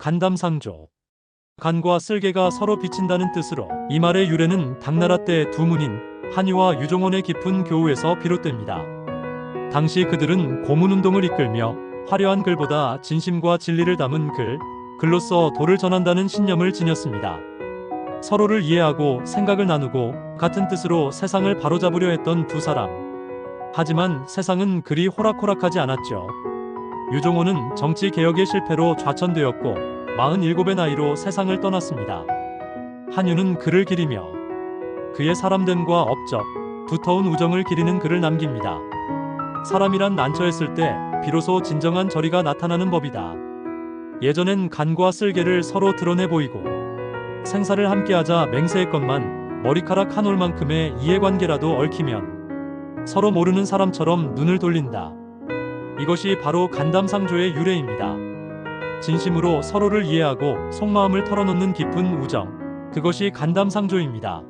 간담상조. 간과 쓸개가 서로 비친다는 뜻으로 이 말의 유래는 당나라 때 두 문인 한유와 유종원의 깊은 교우에서 비롯됩니다. 당시 그들은 고문운동을 이끌며 화려한 글보다 진심과 진리를 담은 글, 글로써 도를 전한다는 신념을 지녔습니다. 서로를 이해하고 생각을 나누고 같은 뜻으로 세상을 바로잡으려 했던 두 사람. 하지만 세상은 그리 호락호락하지 않았죠. 유종호는 정치 개혁의 실패로 좌천되었고 47의 나이로 세상을 떠났습니다. 한유는 그를 기리며 그의 사람됨과 업적, 두터운 우정을 기리는 글을 남깁니다. 사람이란 난처했을 때 비로소 진정한 절이가 나타나는 법이다. 예전엔 간과 쓸개를 서로 드러내 보이고 생사를 함께하자 맹세했건만 머리카락 한 올만큼의 이해관계라도 얽히면 서로 모르는 사람처럼 눈을 돌린다. 이것이 바로 간담상조의 유래입니다. 진심으로 서로를 이해하고 속마음을 털어놓는 깊은 우정. 그것이 간담상조입니다.